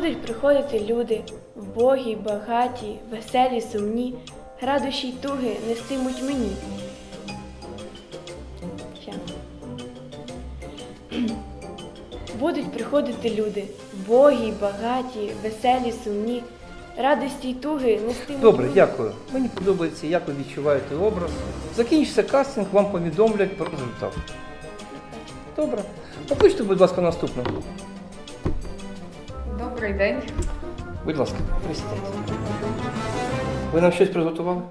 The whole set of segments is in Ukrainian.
Будуть приходити люди, вбогі, багаті, веселі, сумні, радощі й туги нестимуть мені. Ще. Будуть приходити люди, вбогі, багаті, веселі, сумні, радості й туги нестимуть Добре, мені. дякую. Мені подобається, як ви відчуваєте образ. Закінчиться кастинг, вам повідомлять про результат. Добре. Покличте, будь ласка, наступну. Добрий день. Будь ласка, присідайте. Ви нам щось приготували?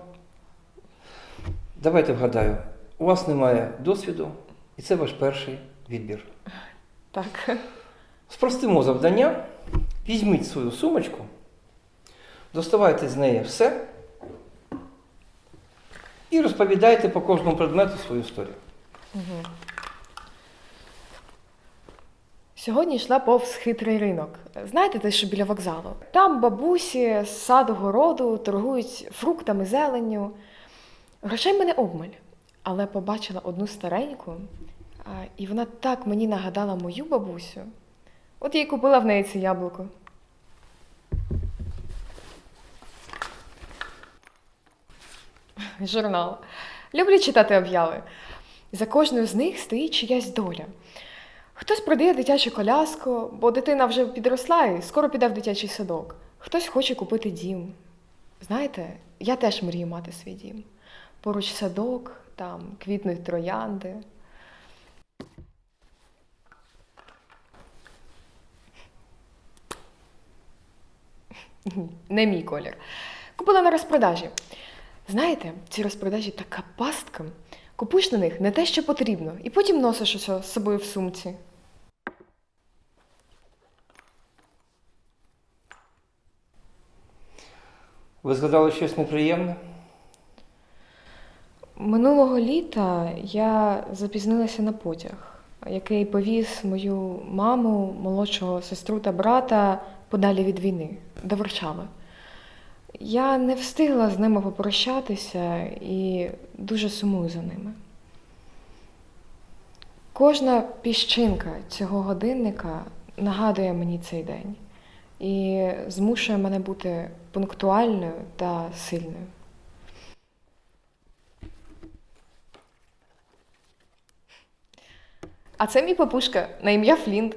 Давайте вгадаю. У вас немає досвіду, і це ваш перший відбір. Так. Спростимо завдання. Візьміть свою сумочку, доставайте з неї все і розповідайте по кожному предмету свою історію. Сьогодні йшла повз хитрий ринок. Знаєте, те, що біля вокзалу. Там бабусі з саду городу торгують фруктами, зеленню. Грошей мене обмаль. Але побачила одну стареньку, і вона так мені нагадала мою бабусю. От я й купила в неї це яблуко. Журнал. Люблю читати обяви. За кожною з них стоїть чиясь доля. Хтось продає дитячу коляску, бо дитина вже підросла і скоро піде в дитячий садок. Хтось хоче купити дім. Знаєте, я теж мрію мати свій дім. Поруч садок, там квітнуть троянди. Не мій колір. Купила на розпродажі. Знаєте, ці розпродажі така пастка. Купуєш на них не те, що потрібно, і потім носиш усе з собою в сумці. Ви згадали щось неприємне? Минулого літа я запізнилася на потяг, який повіз мою маму, молодшого сестру та брата подалі від війни, до Варшави. Я не встигла з ними попрощатися і дуже сумую за ними. Кожна піщинка цього годинника нагадує мені цей день і змушує мене бути пунктуальною та сильною. А це мій папушка на ім'я Флінт.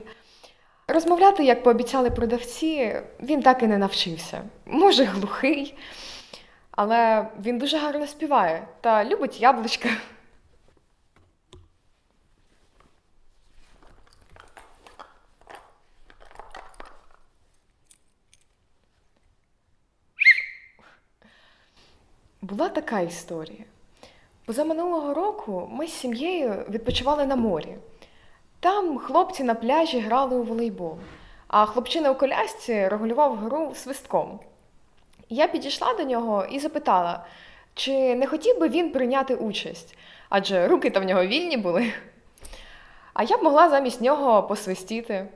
Розмовляти, як пообіцяли продавці, він так і не навчився. Може, глухий, але він дуже гарно співає та любить яблучка. Була така історія. Позаминулого року ми з сім'єю відпочивали на морі. Там хлопці на пляжі грали у волейбол, а хлопчина у колясці регулював гру свистком. Я підійшла до нього і запитала, чи не хотів би він прийняти участь, адже руки там в нього вільні були. А я б могла замість нього посвистіти.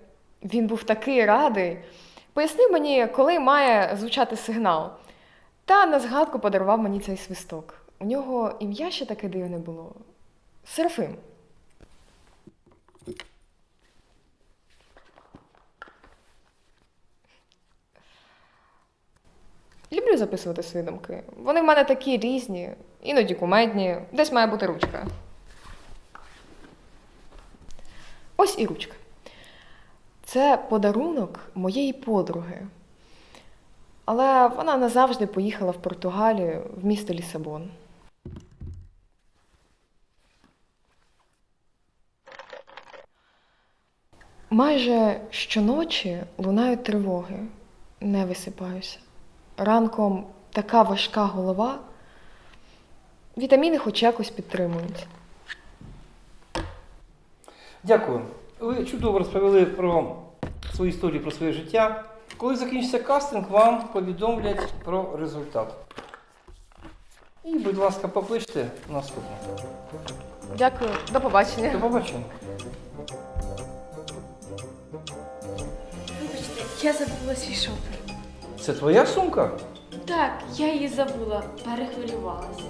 Він був такий радий. Пояснив мені, коли має звучати сигнал. Та на згадку подарував мені цей свисток. У нього ім'я ще таке дивне було. Серафим. Люблю записувати свої думки. Вони в мене такі різні, іноді кумедні, десь має бути ручка. Ось і ручка. Це подарунок моєї подруги. Але вона назавжди поїхала в Португалію в місто Лісабон. Майже щоночі лунають тривоги. Не висипаюся. Ранком така важка голова. Вітаміни хоч якось підтримують. Дякую. Ви чудово розповіли про свою історію, про своє життя. Коли закінчиться кастинг, вам повідомлять про результат. І, будь ласка, покличте наступне. Дякую, до побачення. До побачення. Вибачте, я забула свій шопер. Це твоя сумка? Так, я її забула, перехвилювалася.